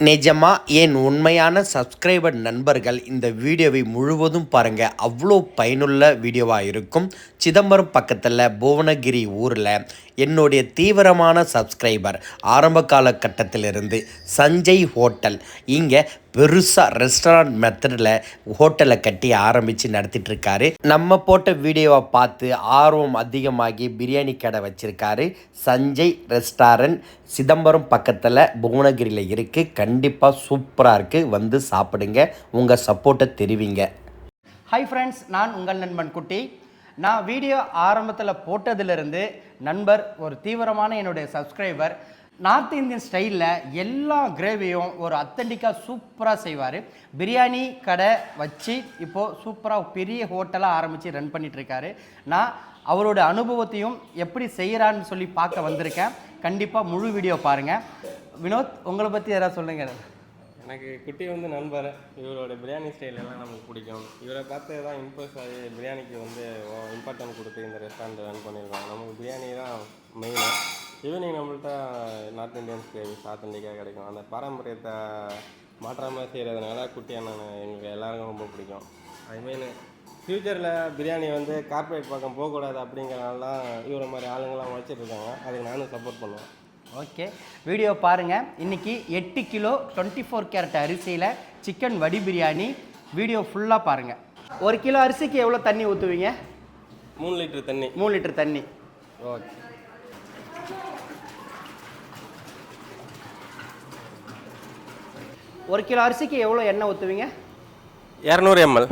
நிஜமா என் உண்மையான சப்ஸ்கிரைபர் நண்பர்கள் இந்த வீடியோவை முழுவதும் பாருங்கள் அவ்வளோ பயனுள்ள வீடியோவாக இருக்கும். சிதம்பரம் பக்கத்தில் புவனகிரி ஊரில் என்னுடைய தீவிரமான சப்ஸ்கிரைபர் ஆரம்ப காலகட்டத்திலிருந்து சஞ்சய் ஹோட்டல். இங்கே பெருசாக ரெஸ்டாரண்ட் மெத்தடில் ஹோட்டலை கட்டி ஆரம்பித்து நடத்திட்டுருக்காரு. நம்ம போட்ட வீடியோவை பார்த்து ஆர்வம் அதிகமாகி பிரியாணி கடை வச்சுருக்காரு. சஞ்சய் ரெஸ்டாரண்ட் சிதம்பரம் பக்கத்தில் புவனகிரியில் இருக்குது கண்டிப்பாக சூப்பராக இருக்குது வந்து சாப்பிடுங்க. உங்கள் சப்போர்ட்டை தெரிவிங்க. ஹாய் ஃப்ரெண்ட்ஸ் நான் உங்கள் நண்பன் குட்டி. நான் வீடியோ ஆரம்பத்தில் போட்டதிலிருந்து நண்பர் ஒரு தீவிரமான என்னுடைய சப்ஸ்கிரைபர் நார்த் இந்தியன் ஸ்டைலில் எல்லா கிரேவியும் ஒரு அத்தன்டிக்காக சூப்பராக செய்வார். பிரியாணி கடை வச்சு இப்போது சூப்பராக பெரிய ஹோட்டலாக ஆரம்பித்து ரன் பண்ணிகிட்ருக்காரு நான் அவரோட அனுபவத்தையும் எப்படி செய்கிறான்னு சொல்லி பார்க்க வந்திருக்கேன். கண்டிப்பாக முழு வீடியோ பாருங்கள் வினோத் உங்களை பற்றி யாராவது சொல்லுங்கள் எனக்கு குட்டி வந்து நண்பர். இவரோட பிரியாணி ஸ்டைல் எல்லாம் நமக்கு பிடிக்கும். இவரை பார்த்து தான் இம்ப்ரெஸ் ஆகி பிரியாணிக்கு வந்து இம்பார்ட்டன்ட் கொடுத்து இந்த ரெஸ்டாரண்ட் ரன் பண்ணியிருக்கோம் நமக்கு பிரியாணி தான் மெயினு ஈவினிங் நம்மள்ட்ட நார்த் இந்தியன்ஸ் கிரேவி ஆத்தன்டிக்காக கிடைக்கும். அந்த பாரம்பரியத்தை மாற்றாமல் செய்கிறதுனால குட்டி அண்ணன் எங்களுக்கு எல்லாருக்கும் ரொம்ப பிடிக்கும். ஐ மீன் ஃப்யூச்சரில் பிரியாணி வந்து கார்ப்பரேட் பக்கம் போகக்கூடாது அப்படிங்கிறனால தான் இவரை மாதிரி ஆளுங்களாம் வச்சுருக்காங்க அதுக்கு நானும் சப்போர்ட் பண்ணுவேன். ஓகே வீடியோ பாருங்கள் இன்னைக்கு எட்டு கிலோ டுவெண்ட்டி ஃபோர் கேரட் அரிசியில் சிக்கன் வடி பிரியாணி. வீடியோ ஃபுல்லாக பாருங்கள் ஒரு கிலோ அரிசிக்கு எவ்வளோ தண்ணி ஊற்றுவீங்க மூணு லிட்டர் தண்ணி. மூணு லிட்டர் தண்ணி. ஓகே. ஒரு கிலோ அரிசிக்கு எவ்வளோ எண்ணெய் ஊற்றுவீங்க இரநூறு எம்எல்.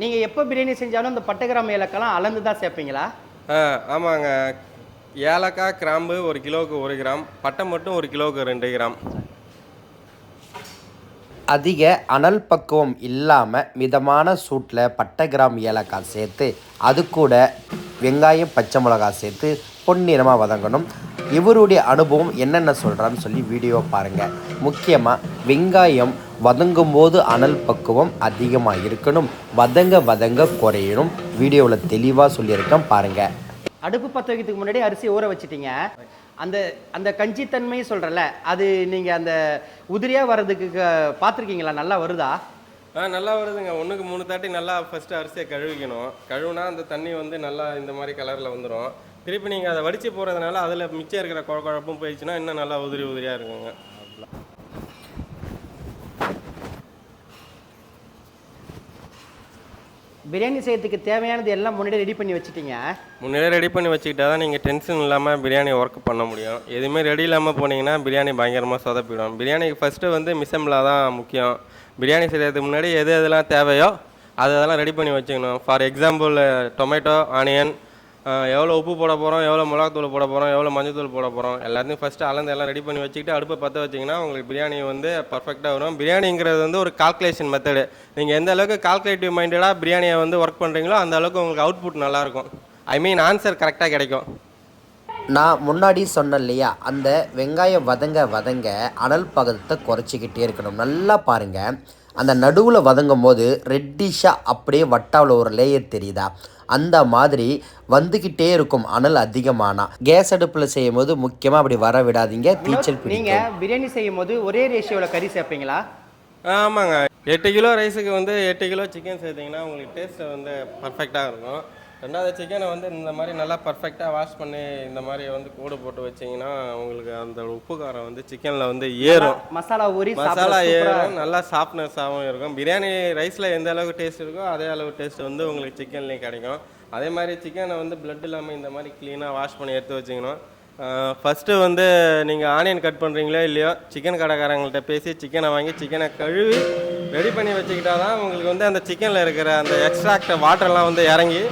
நீங்கள் எப்போ பிரியாணி செஞ்சாலும் இந்த பட்டை கிராம் ஏலக்கெல்லாம் அளந்து தான் சேர்ப்பீங்களா? ஆ ஆமாங்க. ஏலக்காய் கிராம்பு ஒரு கிலோவுக்கு ஒரு கிராம். பட்டை மட்டும் ஒரு கிலோவுக்கு ரெண்டு கிராம். அதிக அனல் பக்குவம் இல்லாமல் மிதமான சூட்டில் பட்டை கிராம் ஏலக்காய் சேர்த்து அது கூட வெங்காயம் பச்சை மிளகாய் சேர்த்து பொன்னிறமாக வதங்கணும். இவருடைய அனுபவம் என்னென்ன சொல்கிறான்னு சொல்லி வீடியோ பாருங்கள் முக்கியமாக வெங்காயம் வதங்கும் போது அனல் பக்குவம் அதிகமாக இருக்கணும். வதங்க வதங்க குறையணும். வீடியோவில் தெளிவாக சொல்லியிருக்கேன் பாருங்கள் அடுப்பு பற்ற வைக்கிறதுக்கு முன்னாடி அரிசி ஊற வச்சிட்டீங்க. அந்த அந்த கஞ்சித்தன்மை சொல்கிறல அது நீங்கள் அந்த உதிரியாக வர்றதுக்கு க- பார்த்துருக்கீங்களா நல்லா வருதா? ஆ நல்லா வருதுங்க. ஒன்றுக்கு மூணு தாட்டி நல்லா ஃபஸ்ட்டு அரிசியை கழுவிக்கணும். கழுவுனா அந்த தண்ணி வந்து நல்லா இந்த மாதிரி கலரில் வந்துடும் திருப்பி நீங்கள் அதை வடித்து போகிறதுனால அதில் மிச்சம் இருக்கிற குழ குழப்பும் போயிடுச்சுன்னா இன்னும் நல்லா உதிரி உதிரியாக இருக்குங்க. பிரியாணி செய்யறதுக்கு தேவையானது எல்லாம் முன்னாடி ரெடி பண்ணி வச்சிட்டீங்க. முன்னாடியே ரெடி பண்ணி வச்சுக்கிட்டா தான் நீங்கள் டென்ஷன் இல்லாமல் பிரியாணி ஒர்க் பண்ண முடியும். எதுவுமே ரெடி இல்லாமல் போனீங்கன்னா பிரியாணி பயங்கரமாக சொதப்பிடும். பிரியாணிக்கு ஃபஸ்ட்டு வந்து மிசம்பிளா தான் முக்கியம். பிரியாணி செய்கிறதுக்கு முன்னாடி எது எதெல்லாம் தேவையோ அது அதெல்லாம் ரெடி பண்ணி வச்சுக்கணும். ஃபார் எக்ஸாம்பிள் டொமேட்டோ ஆனியன் எவ்வளோ உப்பு போட போகிறோம் எவ்வளோ மிளகாத்தூள் போட போகிறோம் எவ்வளோ மஞ்சத்தூள் போட போகிறோம் எல்லாத்தையும் ஃபஸ்ட்டு அளந்து எல்லாம் ரெடி பண்ணி வச்சுக்கிட்டு அடுப்பை பற்ற வச்சிங்கன்னா உங்களுக்கு பிரியாணி வந்து பர்ஃபெக்டாக வரும். பிரியாணிங்கிறது வந்து ஒரு கால்குலேஷன் மெத்தடு நீங்கள் எந்த அளவுக்கு கால்குலேட்டிவ் மைண்டடாக பிரியாணியை வந்து ஒர்க் பண்ணுறீங்களோ அந்த அளவுக்கு உங்களுக்கு அவுட்புட் நல்லாயிருக்கும். ஐ மீன் ஆன்சர் கரெக்டாக கிடைக்கும். நான் முன்னாடி சொன்னேன் இல்லையா அந்த வெங்காயம் வதங்க வதங்க அனல் பதத்தை குறைச்சிக்கிட்டே இருக்கணும். நல்லா பாருங்கள் அந்த நடுவில் வதங்கும் போது ரெட்டிஷாக அப்படியே வட்டாவில் ஒரு லேயர் தெரியுதா? அந்த மாதிரி வந்துக்கிட்டே இருக்கும் அனல் அதிகமானா. கேஸ் அடுப்பில் செய்யும் போது முக்கியமாக அப்படி வர விடாதீங்க தீச்சல் பிடிக்கும். நீங்கள் பிரியாணி செய்யும் போது ஒரே ரேஷியோவில் கறி சேர்ப்பீங்களா? ஆமாங்க. எட்டு கிலோ ரைஸுக்கு வந்து எட்டு கிலோ சிக்கன் சேர்த்திங்கன்னா உங்களுக்கு டேஸ்ட்டு வந்து பர்ஃபெக்டாக இருக்கும். ரெண்டாவது சிக்கனை வந்து இந்த மாதிரி நல்லா பர்ஃபெக்டாக வாஷ் பண்ணி இந்த மாதிரி வந்து கூடு போட்டு வச்சிங்கன்னா உங்களுக்கு அந்த உப்பு காரம் வந்து சிக்கனில் வந்து ஏறும். மசாலா ஊறி மசாலா ஏறும். நல்லா சாஃப்ட்னஸாகவும் இருக்கும். பிரியாணி ரைஸில் எந்த அளவுக்கு டேஸ்ட் இருக்கோ அதே அளவு டேஸ்ட் வந்து உங்களுக்கு சிக்கன்லேயும் கிடைக்கும். அதே மாதிரி சிக்கனை வந்து பிளட் இல்லாமல் இந்த மாதிரி க்ளீனாக வாஷ் பண்ணி எடுத்து வச்சிக்கணும் ஃபஸ்ட்டு வந்து நீங்கள் ஆனியன் கட் பண்ணுறீங்களோ இல்லையோ சிக்கன் கடைக்காரங்கள்ட்ட பேசி சிக்கனை வாங்கி சிக்கனை கழுவி ரெடி பண்ணி வச்சுக்கிட்டா தான் உங்களுக்கு வந்து அந்த சிக்கனில் இருக்கிற அந்த எக்ஸ்ட்ராக்ட் வாட்டர்லாம் வந்து இறங்கி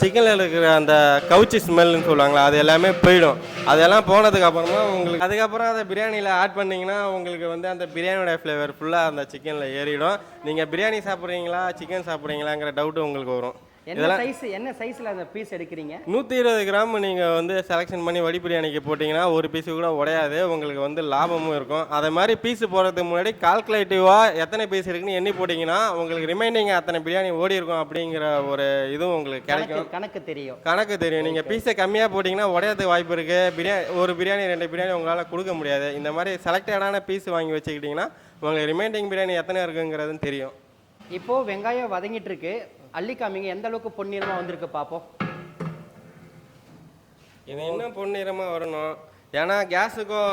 சிக்கனில் இருக்கிற அந்த கவுச்சி ஸ்மெல்னு சொல்லுவாங்களா அது எல்லாமே போயிடும். அதெல்லாம் போனதுக்கு அப்புறமா உங்களுக்கு அதுக்கப்புறம் அதை பிரியாணியில் ஆட் பண்ணிங்கன்னா உங்களுக்கு வந்து அந்த பிரியாணியோட ஃப்ளேவர் ஃபுல்லாக அந்த சிக்கனில் ஏறிடும். நீங்கள் பிரியாணி சாப்பிட்றீங்களா சிக்கன் சாப்பிட்றீங்களாங்கிற டவுட்டு உங்களுக்கு வரும். என்ன சைஸ் என்ன சைஸ்ல அந்த பீஸ் எடுக்கிறீங்க? நூற்றி இருபது கிராம் நீங்கள் வந்து செலெக்ஷன் பண்ணி வடி பிரியாணிக்கு போட்டிங்கன்னா ஒரு பீஸு கூட உடையாது. உங்களுக்கு வந்து லாபமும் இருக்கும். அதே மாதிரி பீஸ் போடுறதுக்கு முன்னாடி கால்குலேட்டிவாக எத்தனை பீஸ் இருக்குன்னு எண்ணி போட்டிங்கன்னா உங்களுக்கு ரிமைனிங் அத்தனை பிரியாணி ஓடி இருக்கும் அப்படிங்கிற ஒரு இதுவும் உங்களுக்கு கிடைக்கும். கணக்கு தெரியும். கணக்கு தெரியும். நீங்கள் பீஸை கம்மியாக போட்டிங்கன்னா உடையறதுக்கு வாய்ப்பு இருக்குது பிரியாணி ஒரு பிரியாணி ரெண்டு பிரியாணி உங்களால் கொடுக்க முடியாது. இந்த மாதிரி செலக்டடான பீஸ் வாங்கி வச்சுக்கிட்டிங்கன்னா உங்களுக்கு ரிமைனிங் பிரியாணி எத்தனை இருக்குங்கிறதுன்னு தெரியும். இப்போ வெங்காயம் வதங்கிட்டு இருக்கு. அள்ளி காமிங்க எந்த அளவுக்கு பொன்னிறமா வந்திருக்கு பார்ப்போம் இது இன்னும் பொன்னிறமாக வரணும்? ஏன்னா கேஸுக்கும்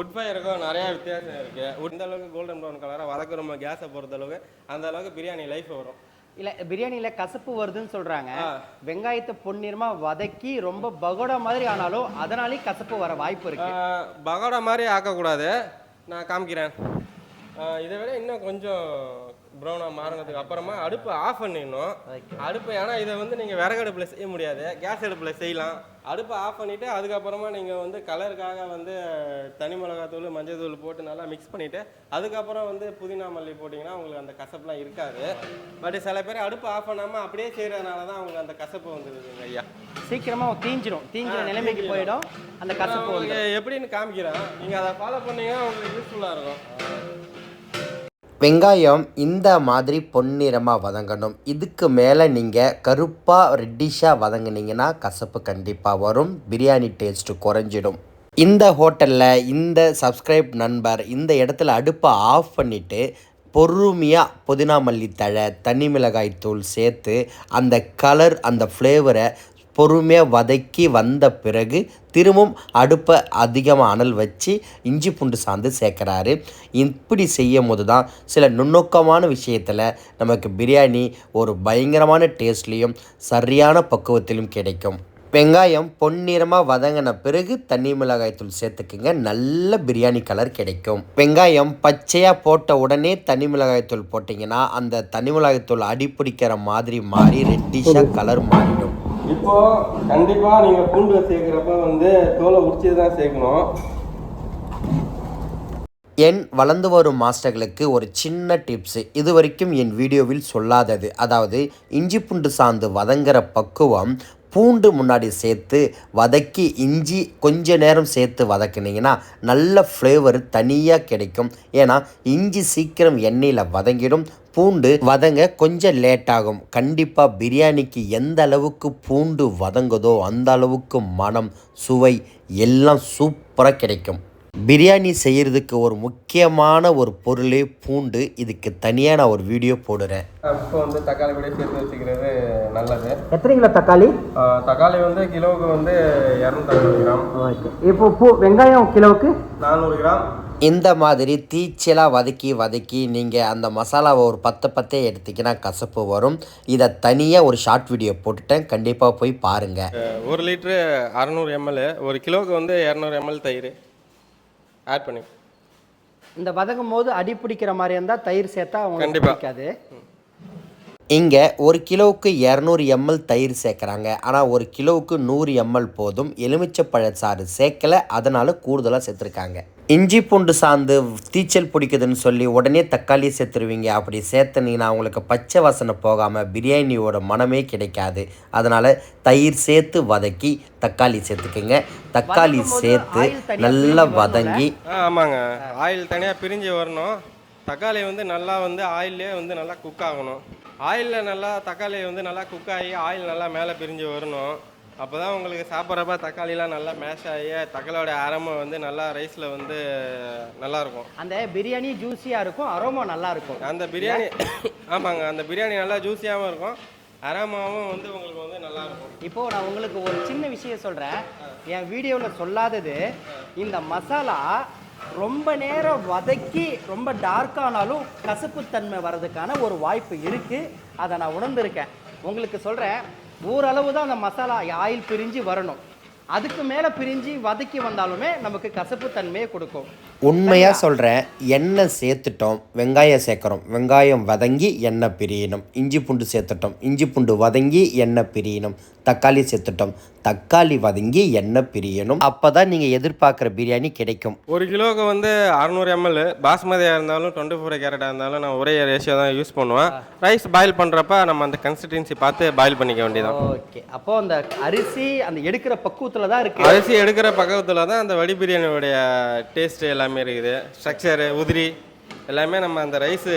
உட் ஃபயருக்கும் நிறையா வித்தியாசம் இருக்குது இந்த அளவுக்கு கோல்டன் ப்ரௌன் கலராக வதக்குறோமோ கேஸை பொறுத்த அளவுக்கு அந்த அளவுக்கு பிரியாணி லைஃப் வரும். இல்ல பிரியாணியில கசப்பு வருதுன்னு சொல்றாங்க. ஆ. வெங்காயத்தை பொன்னிறமா வதக்கி ரொம்ப பகோடா மாதிரி ஆனாலும் அதனாலேயும் கசப்பு வர வாய்ப்பு இருக்கு. பகோடா மாதிரி ஆக்கக்கூடாது. நான் காமிக்கிறேன். இதை விட இன்னும் கொஞ்சம் ப்ரௌனாக மாறினதுக்கு அப்புறமா அடுப்பு ஆஃப் பண்ணிடணும். அடுப்பு ஏன்னா இதை வந்து நீங்கள் விறகு அடுப்பில் செய்ய முடியாது. கேஸ் அடுப்பில் செய்யலாம். அடுப்பை ஆஃப் பண்ணிவிட்டு அதுக்கப்புறமா நீங்கள் வந்து கலருக்காக வந்து தனி மிளகாத்தூள் மஞ்சள் தூள் போட்டு நல்லா மிக்ஸ் பண்ணிவிட்டு அதுக்கப்புறம் வந்து புதினா மல்லி போட்டிங்கன்னா உங்களுக்கு அந்த கசப்புலாம் இருக்காது. பட் சில பேர் அடுப்பு ஆஃப் பண்ணாமல் அப்படியே செய்கிறதுனால தான் உங்களுக்கு அந்த கசப்பு வந்துடுதுங்க ஐயா. சீக்கிரமா தீஞ்சிரும். தீஞ்சிற நிலைமைக்கு போயிடும். அந்த கசப்பு எப்படின்னு காமிக்கிறேன். நீங்கள் அதை ஃபாலோ பண்ணீங்கன்னா உங்களுக்கு யூஸ்ஃபுல்லாக இருக்கும். வெங்காயம் இந்த மாதிரி பொன்னிறமாக வதங்கணும். இதுக்கு மேலே நீங்கள் கருப்பாக ரெட்டிஷாக வதங்குனீங்கன்னா கசப்பு கண்டிப்பாக வரும். பிரியாணி டேஸ்ட்டு குறைஞ்சிடும். இந்த ஹோட்டலில் இந்த சப்ஸ்கிரைப் நண்பர் இந்த இடத்துல அடுப்பை ஆஃப் பண்ணிவிட்டு பொறுமையாக புதினா மல்லி தழை தனி மிளகாய் தூள் சேர்த்து அந்த கலர் அந்த ஃப்ளேவரை பொறுமையாக வதக்கி வந்த பிறகு திரும்பவும் அடுப்பை அதிகமாக அனல் வச்சு இஞ்சி பூண்டு சாந்து சேர்க்குறாரு. இப்படி செய்யும் போது தான் சில நுண்ணோக்கமான விஷயத்தில் நமக்கு பிரியாணி ஒரு பயங்கரமான டேஸ்ட்லேயும் சரியான பக்குவத்திலும் கிடைக்கும். வெங்காயம் பொன்னிறமாக வதங்கின பிறகு தண்ணி மிளகாய் தூள் சேர்த்துக்குங்க நல்ல பிரியாணி கலர் கிடைக்கும். வெங்காயம் பச்சையாக போட்ட உடனே தனி மிளகாய்த்தூள் போட்டிங்கன்னா அந்த தனி மிளகாய் தூள் அடிப்பிடிக்கிற மாதிரி மாறி ரெட்டிஷாக கலர் மாறிடும். இப்போ கண்டிப்பா நீங்க பூண்டு சேர்க்கிறப்ப வந்து தோலை உரிச்சு தான் சேர்க்கணும். என் வளர்ந்து வரும் மாஸ்டர்களுக்கு ஒரு சின்ன டிப்ஸு. இது வரைக்கும் என் வீடியோவில் சொல்லாதது. அதாவது இஞ்சி பூண்டு சாந்து வதங்குற பக்குவம் பூண்டு முன்னாடி சேர்த்து வதக்கி இஞ்சி கொஞ்ச நேரம் சேர்த்து வதக்குனீங்கன்னா நல்ல ஃப்ளேவர் தனியாக கிடைக்கும். ஏன்னா இஞ்சி சீக்கிரம் எண்ணெயில் வதங்கிடும். பூண்டு வதங்க கொஞ்சம் லேட் ஆகும் கண்டிப்பாக பிரியாணிக்கு எந்த அளவுக்கு பூண்டு வதங்குதோ அந்த அளவுக்கு மனம் சுவை எல்லாம் சூப்பராக கிடைக்கும். பிரியாணி செய்கிறதுக்கு ஒரு முக்கியமான ஒரு பொருளே பூண்டு. இதுக்கு தனியாக நான் ஒரு வீடியோ போடுறேன். இப்போ வந்து தக்காளி கூட சேர்த்து வச்சுக்கிறது நல்லது. எத்தனை கிலோ தக்காளி தக்காளி வந்து கிலோவுக்கு வந்து இரநூத்தம்பது கிராம். இப்போ பூ வெங்காயம் கிலோவுக்கு? நானூறு கிராம். இந்த மாதிரி தீச்சலாக வதக்கி வதக்கி நீங்கள் அந்த மசாலாவை ஒரு பத்து பத்தே எடுத்திங்கன்னா கசப்பு வரும். இதை தனியாக ஒரு ஷார்ட் வீடியோ போட்டுட்டேன். கண்டிப்பாக போய் பாருங்கள் ஒரு லிட்ரு அறநூறு எம்எல் ஒரு கிலோவுக்கு வந்து இரநூறு எம்எல் தயிர். ஆட் பண்ணி இந்த வதங்கும் போது அடி பிடிக்கிற மாதிரி இருந்தா தயிர் சேர்த்தா உங்களுக்கு. பிடிக்காது. இங்கே ஒரு கிலோவுக்கு இரநூறு எம்எல் தயிர் சேர்க்குறாங்க. ஆனால் ஒரு கிலோவுக்கு நூறு எம்எல் போதும். எலுமிச்சப்பழ சாறு சேர்க்கலை. அதனால் கூடுதலாக சேர்த்துருக்காங்க. இஞ்சி பூண்டு சாந்து தீச்சல் பிடிக்குதுன்னு சொல்லி உடனே தக்காளி சேர்த்துருவீங்க. அப்படி சேர்த்துனீங்கன்னா உங்களுக்கு பச்சை வாசனை போகாமல் பிரியாணியோட மனமே கிடைக்காது. அதனால் தயிர் சேர்த்து வதக்கி தக்காளி சேர்த்துக்குங்க. தக்காளி சேர்த்து நல்லா? வதங்கி ஆமாங்க. ஆயில் தனியாக பிரிஞ்சு வரணும். தக்காளி வந்து நல்லா வந்து ஆயிலே வந்து நல்லா குக் ஆகணும். ஆயிலில் நல்லா தக்காளி வந்து நல்லா குக் ஆகி ஆயில் நல்லா மேலே பிரிஞ்சு வரணும். அப்போ தான் உங்களுக்கு சாப்பிட்றப்ப தக்காளிலாம் நல்லா மேஷ் ஆகி தக்காளியோட அரோமா வந்து நல்லா ரைஸில் வந்து நல்லாயிருக்கும் அந்த பிரியாணி ஜூஸியா இருக்கும் அரோமா நல்லா இருக்கும். அந்த பிரியாணி ஆமாங்க அந்த பிரியாணி நல்லா ஜூஸியாகவும் இருக்கும் அரோமாவும் வந்து உங்களுக்கு வந்து நல்லா இருக்கும். இப்போ நான் உங்களுக்கு ஒரு சின்ன விஷயம் சொல்றேன். என் வீடியோவில் சொல்லாதது இந்த மசாலா ரொம்ப நேரம் வதக்கி ரொம்ப டார்க்கானாலும் கசப்புத்தன்மை வர்றதுக்கான ஒரு வாய்ப்பு இருக்குது அதை நான் உணர்ந்திருக்கேன். உங்களுக்கு சொல்கிறேன் ஓரளவு தான் அந்த மசாலா ஆயில் பிரிஞ்சு வரணும். அதுக்கு மேலே பிரிஞ்சு வதக்கி வந்தாலுமே நமக்கு கசப்பு தன்மையை கொடுக்கும். உண்மையாக சொல்கிறேன் எண்ணெய் சேர்த்துட்டோம் வெங்காயம் சேர்க்குறோம். வெங்காயம் வதங்கி எண்ணெய் பிரியணும். இஞ்சி பூண்டு சேர்த்துட்டோம். இஞ்சி பூண்டு வதங்கி எண்ணெய் பிரியணும். தக்காளி சேர்த்துட்டோம். தக்காளி வதங்கி எண்ணெய் பிரியணும். அப்போ தான் நீங்கள் எதிர்பார்க்குற பிரியாணி கிடைக்கும். ஒரு கிலோவுக்கு வந்து அறநூறு எம்எல் பாஸ்மதியாக இருந்தாலும் டுவெண்ட்டி ஃபோர் கேரட்டாக இருந்தாலும் நான் ஒரே ரேஷியோ தான் யூஸ் பண்ணுவேன். ரைஸ் பாயில் பண்ணுறப்ப நம்ம அந்த கன்சிஸ்டன்சி பார்த்து பாயில் பண்ணிக்க வேண்டியதான் ஓகே அப்போ அந்த அரிசி அந்த எடுக்கிற பக்குவத்தில் தான் இருக்கு. அரிசி எடுக்கிற பக்கத்தில் தான் அந்த வடி பிரியாணியோடைய டேஸ்ட் எல்லாமே இருக்குது. ஸ்ட்ரக்சரு உதிரி எல்லாமே நம்ம அந்த ரைஸு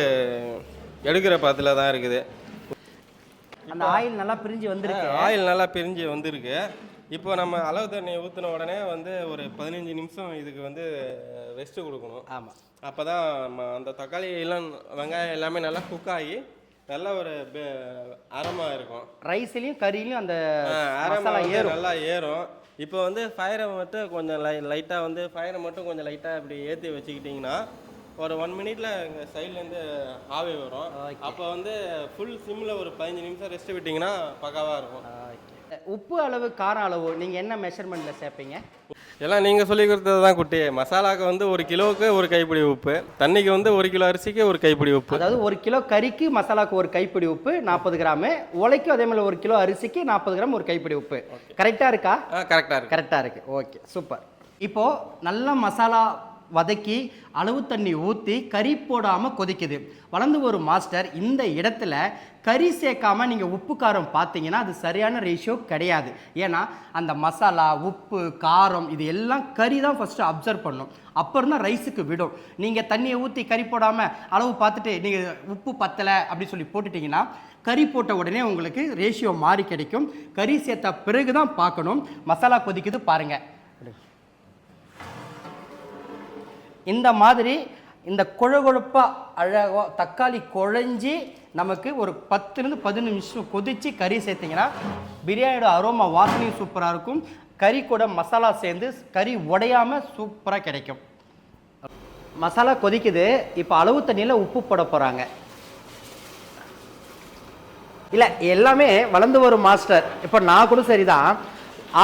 எடுக்கிற பதத்தில் தான் இருக்குது. அந்த ஆயில் நல்லா பிரிஞ்சு வந்திருக்கு. ஆயில் நல்லா பிரிஞ்சு வந்திருக்கு. இப்போ நம்ம அளவு தண்ணியை ஊற்றின உடனே வந்து ஒரு பதினஞ்சு நிமிஷம் இதுக்கு வந்து ரெஸ்ட்டு கொடுக்கணும். ஆமாம் அப்போ தான் நம்ம அந்த தக்காளி எல்லாம் வெங்காயம் எல்லாமே நல்லா குக் ஆகி நல்ல ஒரு பே- அரோமா இருக்கும். ரைஸ்லயும் கறியிலையும் அந்த அரோமா மசாலா வந்து ஏறும். நல்லா ஏறும். இப்போ வந்து ஃபயரை மட்டும் கொஞ்சம் லை லைட்டாக வந்து ஃபயரை மட்டும் கொஞ்சம் லைட்டாக இப்படி ஏற்றி வச்சுக்கிட்டிங்கன்னா ஒரு ஒன் மினிட்ல எங்கள் சைட்லேருந்து ஆவி வரும். அப்போ வந்து ஃபுல் சிம்மில் ஒரு பதினஞ்சு நிமிஷம் ரெஸ்ட் விட்டிங்கன்னா பக்காவாக இருக்கும். உப்பு அளவு காரம் அளவு நீங்க என்ன மெஷர்மெண்ட்ல சேர்ப்பீங்க? எல்லாம் நீங்கள் சொல்லி கொடுத்தது தான் குட்டி. மசாலாக்கு வந்து ஒரு கிலோவுக்கு ஒரு கைப்பிடி உப்பு. தண்ணிக்கு வந்து ஒரு கிலோ அரிசிக்கு ஒரு கைப்பிடி உப்பு. அதாவது ஒரு கிலோ கறிக்கு மசாலாக்கு ஒரு கைப்பிடி உப்பு நாற்பது கிராமு. உலைக்கும் அதே மாதிரி ஒரு கிலோ அரிசிக்கு நாற்பது கிராம் ஒரு கைப்பிடி உப்பு. கரெக்டா இருக்கா? ஆ கரெக்டாக இருக்கு. கரெக்டாக இருக்கு. ஓகே சூப்பர் இப்போ நல்ல மசாலா வதக்கி அளவு தண்ணி ஊற்றி கறி போடாமல் கொதிக்குது. வளர்ந்து ஒரு மாஸ்டர் இந்த இடத்துல கறி சேர்க்காமல் நீங்கள் உப்பு காரம் பார்த்தீங்கன்னா அது சரியான ரேஷியோ கிடையாது. ஏன்னா அந்த மசாலா உப்பு காரம் இது எல்லாம் கறி தான் ஃபஸ்ட்டு அப்சர்வ் பண்ணும். அப்புறம் தான் ரைஸுக்கு விடும். நீங்கள் தண்ணியை ஊற்றி கறி போடாமல் அளவு பார்த்துட்டு நீங்கள் உப்பு பத்தலை அப்படின்னு சொல்லி போட்டுட்டிங்கன்னா கறி போட்ட உடனே உங்களுக்கு ரேஷியோ மாறி கிடைக்கும். கறி சேர்த்த பிறகு தான் பார்க்கணும். மசாலா கொதிக்குது பாருங்கள் இந்த மாதிரி இந்த குழகுழப்பா அழகா தக்காளி குழஞ்சி நமக்கு ஒரு பத்துலேருந்து பதினஞ்சு நிமிஷம் கொதித்து கறி சேர்த்திங்கன்னா பிரியாணியோட அரோமா வாசனையும் சூப்பராக இருக்கும். கறி கூட மசாலா சேர்ந்து கறி உடையாமல் சூப்பராக கிடைக்கும். மசாலா கொதிக்குது. இப்போ அளவு தண்ணியில் உப்பு போட போகிறாங்க இல்லை எல்லாமே வளர்ந்து வரும் மாஸ்டர். இப்போ நான் கூட சரிதான்.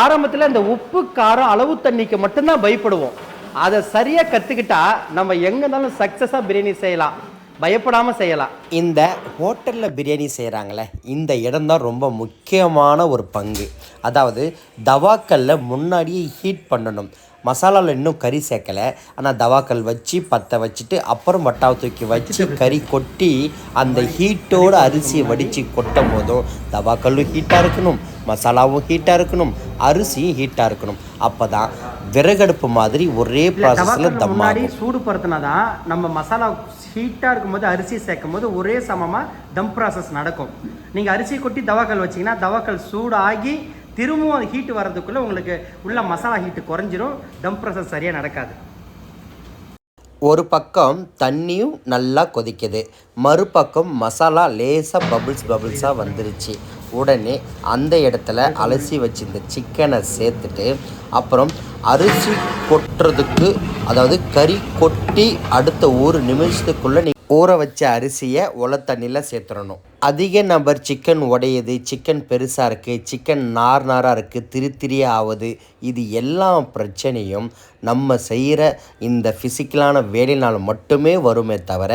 ஆரம்பத்தில் இந்த உப்பு காரம் அளவு தண்ணிக்கு மட்டும்தான் பயப்படுவோம். அதை சரியாக கற்றுக்கிட்டா நம்ம எங்கேனாலும் சக்ஸஸாக பிரியாணி செய்யலாம். பயப்படாமல் செய்யலாம். இந்த ஹோட்டலில் பிரியாணி செய்கிறாங்களே இந்த இடம்தான் ரொம்ப முக்கியமான ஒரு பங்கு. அதாவது தவாக்கல்ல முன்னாடியே ஹீட் பண்ணணும். மசாலாவில் இன்னும் கறி சேர்க்கலை ஆனால் தவாக்கல் வச்சு பற்ற வச்சுட்டு அப்புறம் வட்டாவை தூக்கி வச்சு கறி கொட்டி அந்த ஹீட்டோட அரிசியை வடித்து கொட்டும் போதும் தவாக்கல்லும் ஹீட்டாக இருக்கணும் மசாலாவும் ஹீட்டாக இருக்கணும் அரிசியும் ஹீட்டாக இருக்கணும். அப்போ தான் விறகடுப்பு மாதிரி ஒரே ப்ராசஸில் தம் முன்னாடி சூடு படுத்தினா தான் நம்ம மசாலா ஹீட்டாக இருக்கும்போது அரிசி சேர்க்கும் போது ஒரே சமமாக தம் ப்ராசஸ் நடக்கும். நீங்கள் அரிசி கொட்டி தவாக்கல் வச்சீங்கன்னா தவாக்கல் சூடாகி திரும்பவும் அது ஹீட் வர்றதுக்குள்ளே உங்களுக்கு உள்ள மசாலா ஹீட்டு குறைஞ்சிரும். தம் ப்ராசஸ் சரியாக நடக்காது. ஒரு பக்கம் தண்ணியும் நல்லா கொதிக்குது. மறுபக்கம் மசாலா லேசாக பபுள்ஸ் பபுள்ஸாக வந்துருச்சு. உடனே அந்த இடத்துல அலசி வச்சிருந்த சிக்கனை சேர்த்துட்டு அப்புறம் அரிசி கொட்டுறதுக்கு அதாவது கறி கொட்டி அடுத்த ஒரு நிமிஷத்துக்குள்ளே நீ ஊற வச்ச அரிசியை உலத்தண்ணியில் சேர்த்துடணும் அதிக நபர் சிக்கன் உடையுது சிக்கன் பெருசாக இருக்குது சிக்கன் நார் நாராக இருக்குது திரி திரியாக ஆகுது இது எல்லா பிரச்சனையும் நம்ம செய்கிற இந்த ஃபிசிக்கலான வேலையினால் மட்டுமே வருமே தவிர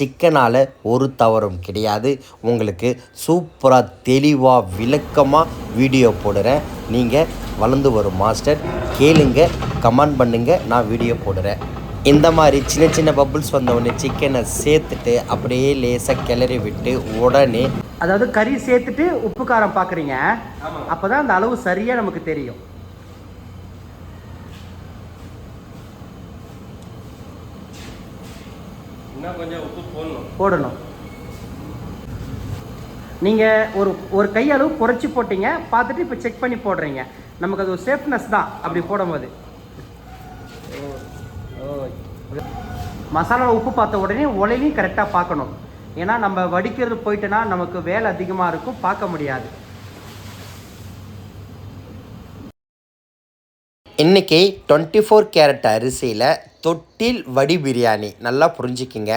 சிக்கனால் ஒரு தவறும் கிடையாது. உங்களுக்கு சூப்பராக தெளிவாக விளக்கமாக வீடியோ போடுறேன். நீங்கள் வளர்ந்து வரும் மாஸ்டர் கேளுங்க கமெண்ட் பண்ணுங்கள் நான் வீடியோ போடுறேன். இந்த மாதிரி சின்ன சின்ன பப்புள்ஸ் வந்த உடனே சிக்கனை சேர்த்துட்டு அப்படியே லேசாக கிளறி விட்டு உடனே அதாவது கறி சேர்த்துட்டு உப்பு காரம் பார்க்குறீங்க அப்போ தான் அந்த அளவு சரியாக நமக்கு தெரியும். போடணும். நீங்கள் ஒரு ஒரு கையளவு குறைச்சி போட்டீங்க பார்த்துட்டு இப்போ செக் பண்ணி போடுறீங்க. நமக்கு அது ஒரு சேஃப்னஸ் தான் அப்படி போடும்போது. மசாலா உப்பு பார்த்த உடனே உலையும் கரெக்டாக பார்க்கணும். ஏன்னா நம்ம வடிக்கிறது போயிட்டோன்னா நமக்கு வேலை அதிகமாக இருக்கும் பார்க்க முடியாது. இன்றைக்கி டுவெண்ட்டி ஃபோர் கேரட் அரிசியில் தொட்டில் வடி பிரியாணி. நல்லா புரிஞ்சுக்கிங்க.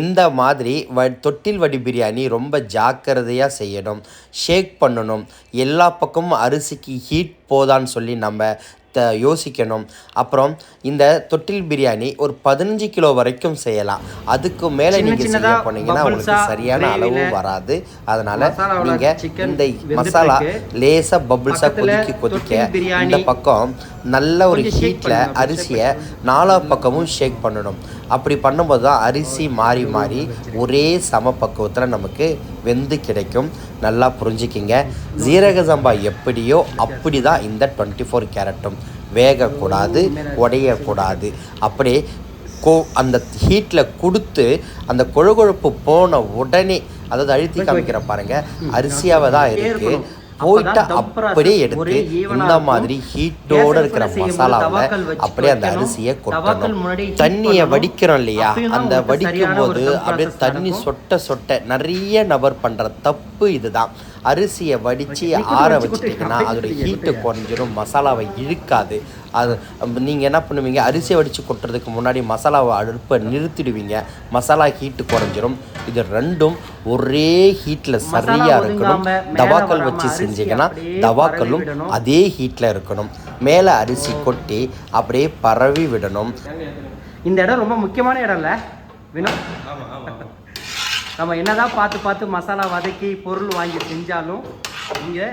இந்த மாதிரி வ தொட்டில் வடி பிரியாணி ரொம்ப ஜாக்கிரதையாக செய்யணும். ஷேக் பண்ணணும். எல்லா பக்கமும் அரிசிக்கு ஹீட் போதான்னு சொல்லி நம்ம த யோசிக்கணும் அப்புறம் இந்த தொட்டில் பிரியாணி ஒரு பதினஞ்சு கிலோ வரைக்கும் செய்யலாம் அதுக்கு மேலே நீங்கள் செய்ய போனீங்கன்னா உங்களுக்கு சரியான அளவு gravy-ல வராது அதனால் நீங்கள் இந்த மசாலா. லேசாக பபுள்ஸாக கொதிக்க கொதிக்க. இந்த பக்கம் நல்ல ஒரு ஹீட்டில் அரிசியை நாலா பக்கமும் ஷேக் பண்ணணும். அப்படி பண்ணும்போது தான் அரிசி மாறி மாறி ஒரே சம பக்குவத்தில் நமக்கு வெந்து கிடைக்கும். நல்லா புரிஞ்சுக்கிங்க. ஜீரக சம்பா எப்படியோ அப்படி தான் இந்த டுவெண்ட்டி ஃபோர் கேரட்டும். வேகக்கூடாது உடையக்கூடாது. அப்படியே கோ அந்த ஹீட்டில் கொடுத்து அந்த கொழுகொழுப்பு போன உடனே அதாவது அழுத்தி காமிக்கிற பாருங்க அரிசியாவை தான் இருக்கு. போயிட்டு அப்படியே எடுத்து இந்த மாதிரி ஹீட்டோட இருக்கிற மசாலாவை அப்படியே அந்த அரிசியை கொட்டணும். தண்ணியை வடிக்கிறோம் இல்லையா? அந்த வடிக்கும் போது அப்படியே தண்ணி சொட்ட சொட்ட நிறைய நபர் பண்ற தப்பு இதுதான். அரிசியை வடித்து ஆற வச்சுட்டிங்கன்னா அதோட ஹீட்டு குறைஞ்சிரும் மசாலாவை இழுக்காது. அது நீங்கள் என்ன பண்ணுவீங்க? அரிசியை வடித்து கொட்டுறதுக்கு முன்னாடி மசாலாவை அடுப்பை நிறுத்திடுவீங்க. மசாலா ஹீட்டு குறைஞ்சிரும். இது ரெண்டும் ஒரே ஹீட்டில் சரியாக இருக்கணும். வராம வச்சு செஞ்சீங்கன்னா விடணும். அதே ஹீட்டில் இருக்கணும். மேலே அரிசி கொட்டி அப்படியே பரவி விடணும். இந்த இடம் ரொம்ப முக்கியமான இடம்ல வினோ? நம்ம என்னதான் பார்த்து பார்த்து மசாலா வதக்கி பொருள் வாங்கி செஞ்சாலும் இங்கே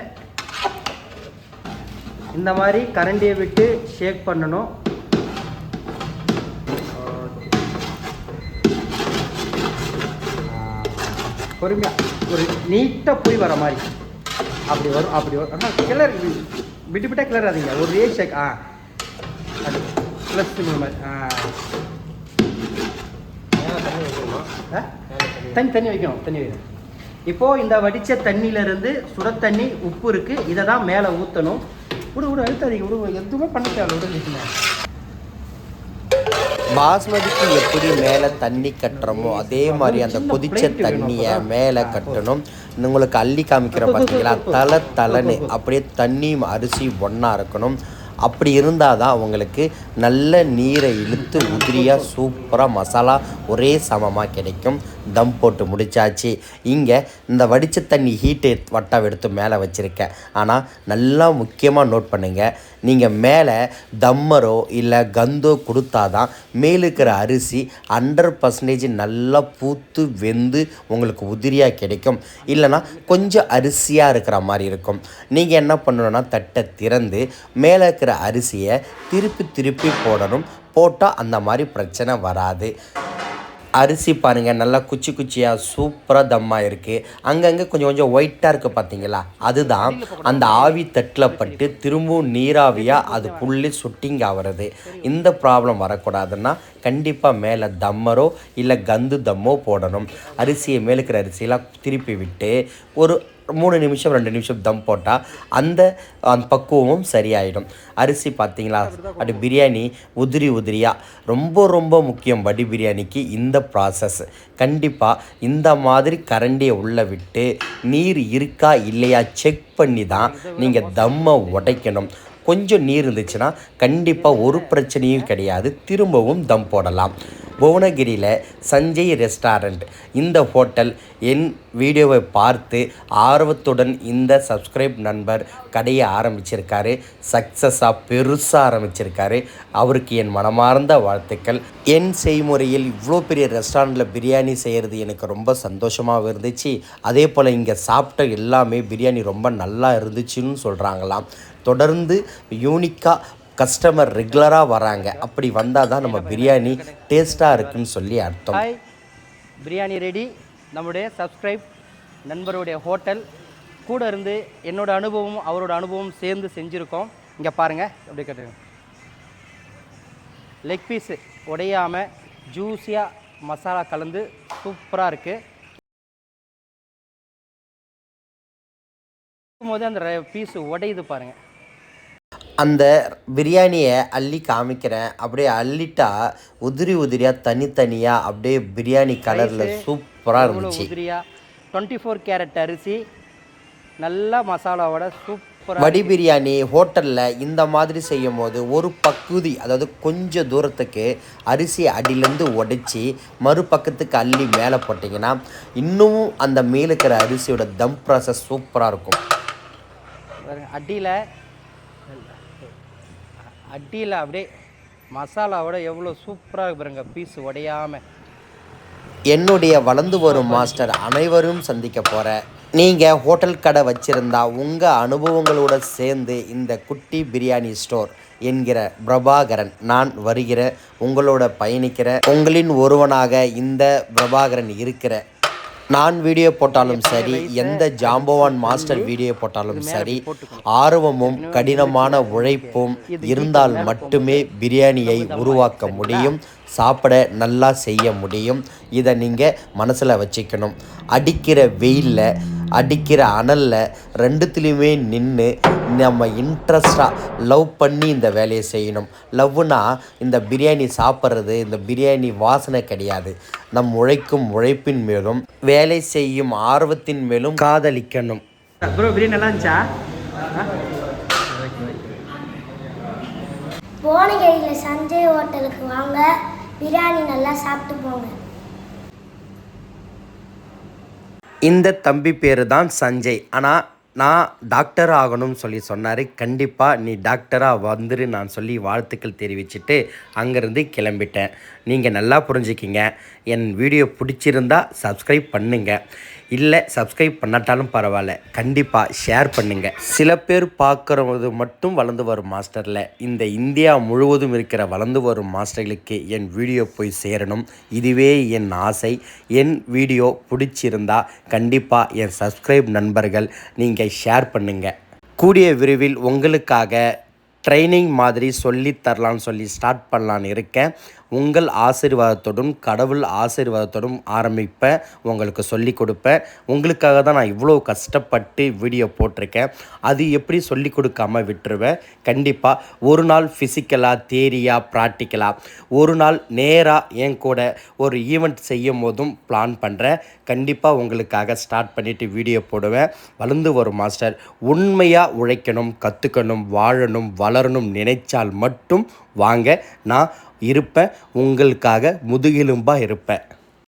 இந்த மாதிரி கரண்டியை விட்டு ஷேக் பண்ணணும். பொறுமையாக ஒரு நீட்டாக போய் வர மாதிரி. அப்படி வரும் அப்படி வரும். ஆனால் கிளர் விட்டு விட்டா கிளறாதீங்க ஒரே ஷேக் ஆ. அது ப்ளஸ் மாதிரி ஆ? தண்ணி தண்ணி வைக்கணும் தண்ணி வைக்கணும். இப்போ இந்த வடிச்ச தண்ணியில இருந்து சுட தண்ணி உப்பு இருக்கு. இதை தான் மேலே ஊற்றணும் விடு விடு அழுத்தாதீங்க. விடு எதுவுமே பண்ண தேவை விடுங்க பாஸ்மதிக்கு எப்படி மேலே தண்ணி கட்டுறோமோ அதே மாதிரி அந்த கொதிச்ச தண்ணியை மேலே கட்டணும். உங்களுக்கு அள்ளி காமிக்கிற பார்த்தீங்களா? தலை தலைன்னு அப்படியே தண்ணியும் அரிசி ஒன்றா இருக்கணும். அப்படி இருந்தால் தான் உங்களுக்கு நல்ல நீரை இழுத்து உதிரியாக சூப்பராக மசாலா ஒரே சமமாக கிடைக்கும். தம் போட்டு முடிச்சாச்சு. இங்கே இந்த வடித்த தண்ணி ஹீட்டு வட்டம் எடுத்து மேலே வச்சுருக்கேன். ஆனால் நல்லா முக்கியமாக நோட் பண்ணுங்கள் நீங்கள் மேலே தம்மரோ இல்லை கந்தோ கொடுத்தாதான் மேலே இருக்கிற அரிசி ஹண்ட்ரட் பர்சன்டேஜ் நல்லா பூத்து வெந்து உங்களுக்கு உதிரியாக கிடைக்கும். இல்லைன்னா கொஞ்சம் அரிசியாக இருக்கிற மாதிரி இருக்கும். நீங்கள் என்ன பண்ணணும்னா தட்டை திறந்து மேலே இருக்கிற அரிசியை திருப்பி திருப்பி போடணும். போட்டால் அந்த மாதிரி பிரச்சனை வராது. அரிசி பாருங்கள் நல்லா குச்சி குச்சியாக சூப்பராக தம்மாக இருக்குது அங்கங்கே கொஞ்சம் கொஞ்சம் ஒயிட்டாக இருக்குது பார்த்தீங்களா அதுதான் அந்த ஆவி தட்டில் பட்டு திரும்பவும் நீராவியாக அதுக்குள்ளே சுட்டிங் ஆகிறது இந்த ப்ராப்ளம் வரக்கூடாதுன்னா கண்டிப்பாக மேலே தம்மரோ இல்லை கந்து தம்மோ போடணும். அரிசியை மேலுக்கிற அரிசியெல்லாம் திருப்பி விட்டு ஒரு மூணு நிமிஷம் ரெண்டு நிமிஷம் தம் போட்டால் அந்த அந்த பக்குவமும் சரியாயிடும். அரிசி பார்த்தீங்களா அப்படி பிரியாணி உதிரி உதிரியாக ரொம்ப ரொம்ப முக்கியம் வடி பிரியாணிக்கு இந்த ப்ராசஸ் கண்டிப்பாக இந்த மாதிரி கரண்டியை உள்ளே விட்டு நீர் இருக்கா இல்லையா செக் பண்ணி தான் நீங்கள் தம்மை உடைக்கணும். கொஞ்சம் நீர் இருந்துச்சுன்னா கண்டிப்பாக ஒரு பிரச்சனையும் கிடையாது. திரும்பவும் தம் போடலாம். புவனகிரியில் சஞ்சய் ரெஸ்டாரண்ட். இந்த ஹோட்டல் என் வீடியோவை பார்த்து ஆர்வத்துடன் இந்த சப்ஸ்கிரைப் நண்பர் கடையை ஆரம்பிச்சிருக்காரு. சக்ஸஸாக பெருசாக ஆரம்பிச்சிருக்காரு. அவருக்கு என் மனமார்ந்த வாழ்த்துக்கள். என் செய்முறையில் இவ்வளோ பெரிய ரெஸ்டாரண்ட்டில் பிரியாணி செய்கிறது எனக்கு ரொம்ப சந்தோஷமாகவும் இருந்துச்சு. அதே போல் இங்கே சாப்பிட்ட எல்லாமே பிரியாணி ரொம்ப நல்லா இருந்துச்சுன்னு சொல்கிறாங்களாம் தொடர்ந்து யூனிக்காக கஸ்டமர் ரெகுலராக வராங்க. அப்படி வந்தால் தான் நம்ம பிரியாணி டேஸ்ட்டாக இருக்குன்னு சொல்லி அர்த்தம். ஹாய் பிரியாணி ரெடி நம்முடைய சப்ஸ்கிரைப் நண்பருடைய ஹோட்டல் கூட இருந்து என்னோடய அனுபவம் அவரோட அனுபவம் சேர்ந்து செஞ்சுருக்கோம். இங்கே பாருங்கள் அப்படி கேட்டுருங்க லெக் பீஸு உடையாமல் ஜூஸியாக மசாலா கலந்து சூப்பராக இருக்குது போது அந்த பீஸு உடையுது பாருங்கள் அந்த பிரியாணியை அள்ளி காமிக்கிறேன். அப்படியே அள்ளிட்டா உதிரி உதிரியாக தனித்தனியாக அப்படியே பிரியாணி கலரில் சூப்பராக இருந்துச்சு. டுவெண்ட்டி ஃபோர் கேரட் அரிசி. நல்லா மசாலாவோட சூப்பர் வடி பிரியாணி ஹோட்டலில் இந்த மாதிரி செய்யும் போது ஒரு பகுதி அதாவது கொஞ்சம் தூரத்துக்கு அரிசி அடியிலேருந்து உடைச்சி மறுபக்கத்துக்கு அள்ளி மேலே போட்டிங்கன்னா இன்னும் அந்த மேலே இருக்கிற அரிசியோட தம் ப்ராசஸ் சூப்பராக இருக்கும். அடியில் அடியில் அப்படியே மசாலாவோட எவ்வளோ சூப்பராக பாருங்க பீஸ் உடையாமல் என்னுடைய வளர்ந்து வரும் மாஸ்டர் அனைவரும் சந்திக்க போகிற நீங்கள் ஹோட்டல் கடை வச்சுருந்தா உங்கள் அனுபவங்களோட சேர்ந்து இந்த குட்டி பிரியாணி ஸ்டோர் என்கிற பிரபாகரன் நான் வருகிற உங்களோட பயணிக்கிற உங்களின் ஒருவனாக இந்த பிரபாகரன் இருக்கிற நான் வீடியோ போட்டாலும் சரி எந்த ஜாம்பவான் மாஸ்டர் வீடியோ போட்டாலும் சரி ஆர்வமும் கடினமான உழைப்பும் இருந்தால் மட்டுமே பிரியாணியை உருவாக்க முடியும். சாப்பிட நல்லா செய்ய முடியும். இதை நீங்கள் மனசில் வச்சுக்கணும். அடிக்கிற வெயிலில் அடிக்கிற அனலில் ரெண்டுத்துலேயுமே நின்று நம்ம இன்ட்ரெஸ்டாக லவ் பண்ணி இந்த வேலையை செய்யணும். லவ்னா இந்த பிரியாணி சாப்பிட்றது இந்த பிரியாணி வாசனை கிடையாது. நம் உழைக்கும் உழைப்பின் மேலும் வேலை செய்யும் ஆர்வத்தின் மேலும் காதலிக்கணும். ப்ரோ பிரியாணி நல்லா இருந்துச்சா? புவனகிரியில் சஞ்சய் ஹோட்டலுக்கு வாங்க. பிரியாணி நல்லா சாப்பிட்டு போங்க. இந்த தம்பி பேர் தான் சஞ்சய். ஆனால் நான் டாக்டர் ஆகணும்னு சொல்லி சொன்னார். கண்டிப்பாக நீ டாக்டராக வந்துரு நான் சொல்லி வாழ்த்துக்கள் தெரிவிச்சுட்டு அங்கேருந்து கிளம்பிட்டேன். நீங்கள் நல்லா புரிஞ்சுக்கிங்க. என் வீடியோ பிடிச்சிருந்தா சப்ஸ்கிரைப் பண்ணுங்கள் இல்லை சப்ஸ்கிரைப் பண்ணாட்டாலும் பரவாயில்ல. கண்டிப்பாக ஷேர் பண்ணுங்கள் சில பேர் பார்க்குறது மட்டும் வளர்ந்து வரும் மாஸ்டரில். இந்த இந்தியா முழுவதும் இருக்கிற வளர்ந்து வரும் மாஸ்டர்களுக்கு என் வீடியோ போய் சேரணும். இதுவே என் ஆசை. என் வீடியோ பிடிச்சிருந்தா கண்டிப்பாக என் சப்ஸ்கிரைப் நண்பர்கள் நீங்கள் ஷேர் பண்ணுங்கள் கூடிய விரைவில் உங்களுக்காக ட்ரைனிங் மாதிரி சொல்லித் தரலான்னு சொல்லி ஸ்டார்ட் பண்ணலான்னு இருக்கேன். உங்கள் ஆசீர்வாதத்தோடும் கடவுள் ஆசீர்வாதத்தோடும் ஆரம்பிப்பேன் உங்களுக்கு சொல்லி கொடுப்பேன் உங்களுக்காக தான் நான் இவ்வளோ கஷ்டப்பட்டு வீடியோ போட்டிருக்கேன். அது எப்படி சொல்லி கொடுக்காம விட்டுருவேன் கண்டிப்பாக ஒரு நாள் ஃபிசிக்கலாக தேரியாக ப்ராக்டிக்கலாக ஒரு நாள் நேராக என் கூட ஒரு ஈவெண்ட் செய்யும் போதும் பிளான் பண்ணுறேன் கண்டிப்பாக உங்களுக்காக ஸ்டார்ட் பண்ணிவிட்டு வீடியோ போடுவேன். வளர்ந்து வரும் மாஸ்டர் உண்மையாக உழைக்கணும் கற்றுக்கணும் வாழணும் வளரணும் நினைச்சால் மட்டும் வாங்க. நான் இருப்பேன் உங்களுக்காக முதுகெலும்பாக இருப்பேன்